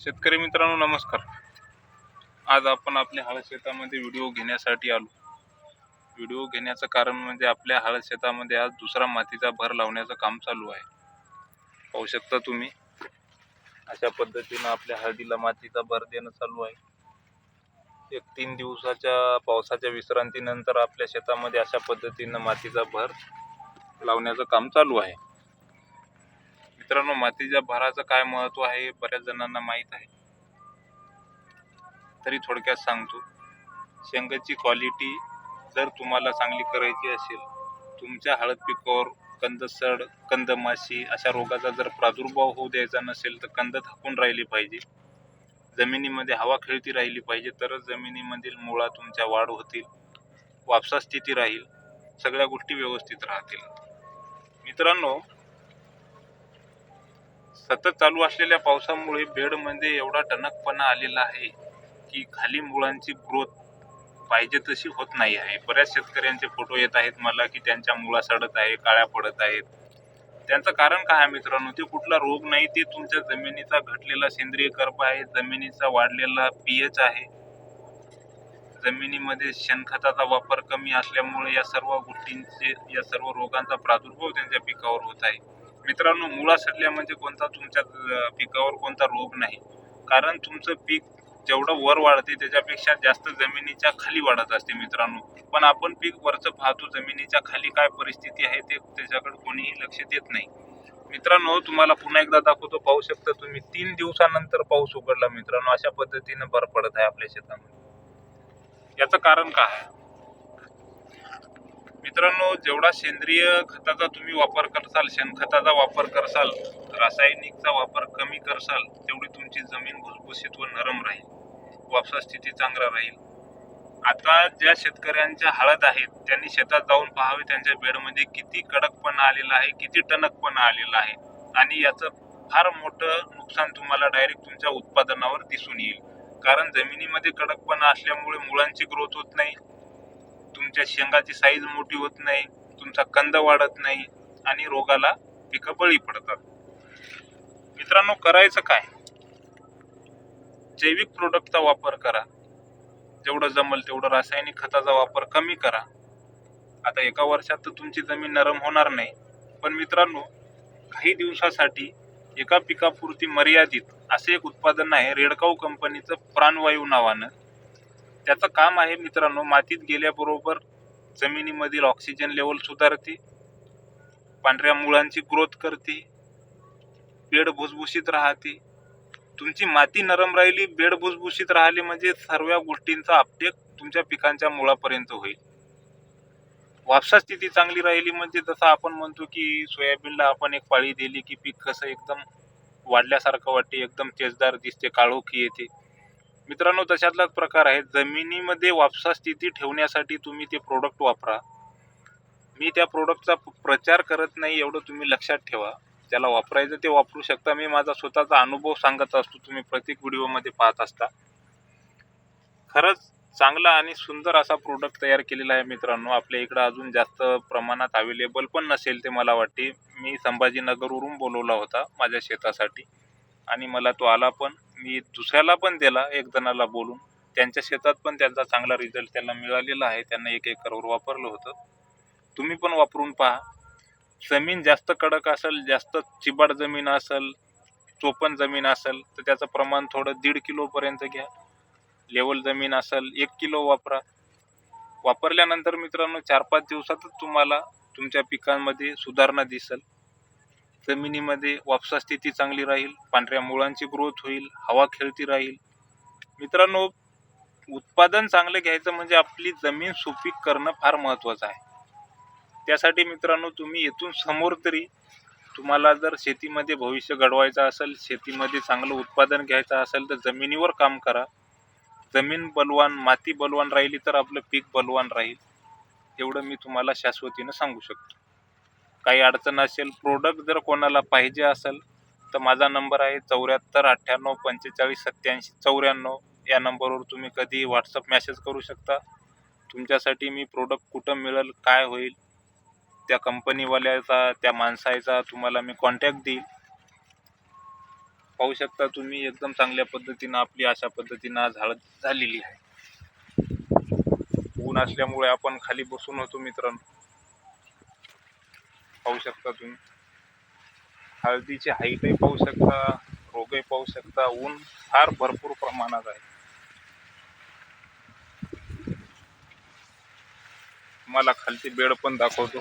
शेतकरी मित्रांनो नमस्कार. आज आपण आपल्या हळद शेतामध्ये व्हिडिओ घेण्यासाठी आलो. व्हिडिओ घेण्याचं कारण म्हणजे आपल्या हळद शेतामध्ये आज दुसरा मातीचा भर लावण्याचं काम चालू आहे. पाहू शकता तुम्ही अशा पद्धतीनं आपल्या हळदीला मातीचा भर देणं चालू आहे. एक तीन दिवसाच्या पावसाच्या विश्रांतीनंतर आपल्या शेतामध्ये अशा पद्धतीनं मातीचा भर लावण्याचं काम चालू आहे. मित्रांनो मातीच्या भराचं काय महत्त्व आहे हे बऱ्याच जणांना माहीत आहे. तरी थोडक्यात सांगतो. शेंगाची क्वालिटी जर तुम्हाला चांगली करायची असेल तुमच्या हळद पिकावर कंदसड कंदमाशी अशा रोगाचा जर प्रादुर्भाव होऊ द्यायचा नसेल तर कंद थाकून राहिली पाहिजे. जमिनीमध्ये हवा खेळती राहिली पाहिजे तरच जमिनीमधील मुळा तुमच्या वाढ होतील वापसा स्थिती राहील सगळ्या गोष्टी व्यवस्थित राहतील. मित्रांनो सतत चालू असलेल्या पावसामुळे बेडमध्ये एवढा टणकपणा आलेला आहे की खाली मुळांची ग्रोथ पाहिजे तशी होत नाही आहे. बऱ्याच शेतकऱ्यांचे फोटो येत आहेत मला की त्यांच्या मुळा सडत आहे काळ्या पडत आहेत. त्यांचं कारण काय आहे मित्रांनो? ते कुठला रोग नाही ते तुमच्या जमिनीचा घटलेला सेंद्रिय कर्प आहे जमिनीचा वाढलेला पीएच आहे. जमिनीमध्ये शेणखताचा वापर कमी असल्यामुळे या सर्व गोष्टींचे या सर्व रोगांचा प्रादुर्भाव त्यांच्या पिकावर होत आहे. मित्रांनो मुळा सडल्या म्हणजे कोणता तुमच्या पिकावर कोणता रोग नाही. कारण तुमचं पीक जेवढं वर वाढते त्याच्यापेक्षा जास्त जमिनीच्या खाली वाढत असते मित्रांनो. पण आपण पीक वरचं पाहतो जमिनीच्या खाली काय परिस्थिती आहे ते त्याच्याकडे कोणीही लक्ष देत नाही. मित्रांनो तुम्हाला पुन्हा एकदा दाखवतो पाहू शकता तुम्ही तीन दिवसानंतर पाऊस उघडला मित्रांनो. अशा पद्धतीनं भर पडत आहे आपल्या शेतामध्ये. याचं कारण काय आहे? मित्रांनो जेवढा सेंद्रिय खताचा तुम्ही वापर करसाल शेणखताचा वापर करसाल रासायनिकचा वापर कमी करसाल तेवढी तुमची जमीन भुसभुशीत व नरम राहील. वापसा स्थिती चांगला राहील. आता ज्या शेतकऱ्यांच्या हळद आहेत त्यांनी शेतात जाऊन पाहावे त्यांच्या बेडमध्ये किती कडकपणा आलेला आहे किती टणकपणा आलेला आहे आणि याचं फार मोठं नुकसान तुम्हाला डायरेक्ट तुमच्या उत्पादनावर दिसून येईल. कारण जमिनीमध्ये कडकपणा असल्यामुळे मुळांची ग्रोथ होत नाही. तुमच्या शेंगाची साईज मोठी होत नाही तुमचा कंद वाढत नाही आणि रोगाला पिकं बळी पडतात. मित्रांनो करायचं काय? जैविक प्रोडक्टचा वापर करा. जेवढं जमल तेवढं रासायनिक खताचा वापर कमी करा. आता एका वर्षात तर तुमची जमीन नरम होणार नाही. पण मित्रांनो काही दिवसासाठी एका पिकापुरती मर्यादित असे एक उत्पादन आहे रेडकाऊ कंपनीचं प्राणवायू नावानं. त्याचं काम आहे मित्रांनो मातीत गेल्याबरोबर जमिनीमधील ऑक्सिजन लेवल सुधारते पांढऱ्या मुळांची ग्रोथ करते बेड भुसभुशीत राहते. तुमची माती नरम राहिली बेड भुसभुशीत राहिली म्हणजे सर्व गोष्टींचा अपटेक तुमच्या पिकांच्या मुळापर्यंत होईल. वापसा स्थिती चांगली राहिली म्हणजे जसं आपण म्हणतो की सोयाबीनला आपण एक पाळी दिली की पीक कसं एकदम वाढल्यासारखं वाटते एकदम तेजदार दिसते काळोखी येते. मित्रांनो तशातलाच प्रकार आहे. जमिनीमध्ये वापसा स्थिती ठेवण्यासाठी तुम्ही ते प्रोडक्ट वापरा. मी त्या प्रोडक्टचा प्रचार करत नाही एवढं तुम्ही लक्षात ठेवा. ज्याला वापरायचं ते वापरू शकता. मी माझा स्वतःचा अनुभव सांगत असतो. तुम्ही प्रत्येक व्हिडिओमध्ये पाहत असता. खरंच चांगला आणि सुंदर असा प्रोडक्ट तयार केलेला आहे मित्रांनो. आपल्या इकडं अजून जास्त प्रमाणात अवेलेबल पण नसेल ते मला वाटते. मी संभाजीनगरवरून बोलवला होता माझ्या शेतासाठी. आणि मला तो आला पण. मी दुसऱ्याला पण दिला एक जणाला बोलून. त्यांच्या शेतात पण त्यांचा चांगला रिझल्ट त्यांना मिळालेला आहे. त्यांना एक एकरवर वापरलं होतं. तुम्ही पण वापरून पहा. जमीन जास्त कडक असेल जास्त चिबाड जमीन असेल चोपन जमीन असेल तर त्याचं प्रमाण थोडं दीड किलोपर्यंत घ्या. लेवल जमीन असेल एक किलो वापरा. वापरल्यानंतर मित्रांनो चार पाच दिवसातच तुम्हाला तुमच्या पिकांमध्ये सुधारणा दिसेल. जमिनीमध्ये वापसा स्थिती चांगली राहील पांढऱ्या मुळांची ग्रोथ होईल हवा खेळती राहील. मित्रांनो उत्पादन चांगलं घ्यायचं म्हणजे आपली जमीन सुपीक करणं फार महत्त्वाचं आहे. त्यासाठी मित्रांनो तुम्ही येथून समोर तरी तुम्हाला जर शेतीमध्ये भविष्य घडवायचं असेल शेतीमध्ये चांगलं उत्पादन घ्यायचं असेल तर जमिनीवर काम करा. जमीन बलवान माती बलवान राहिली तर आपलं पीक बलवान राहील. एवढं मी तुम्हाला शाश्वतीनं सांगू शकतो. काही अडचण असेल प्रोडक्ट जर कोणाला पाहिजे असेल तर माझा नंबर आहे चौऱ्याहत्तर अठ्ठ्याण्णव पंचेचाळीस सत्याऐंशी चौऱ्याण्णव. या नंबरवर तुम्ही कधी व्हॉट्सअप मॅसेज करू शकता. तुमच्यासाठी मी प्रोडक्ट कुठं मिळेल काय होईल त्या कंपनीवाल्याचा त्या माणसाचा तुम्हाला मी कॉन्टॅक्ट देईल. पाहू शकता तुम्ही एकदम चांगल्या पद्धतीनं आपली अशा पद्धतीनं आज हळद झालेली आहे. ऊन असल्यामुळे आपण खाली बसून होतो मित्रांनो. पाहू शकता तुम्ही. हळदीची हाईटही पाहू शकता रोगही पाहू शकता ऊन फार भरपूर प्रमाणात आहे. मला खालची बेड पण दाखवतो.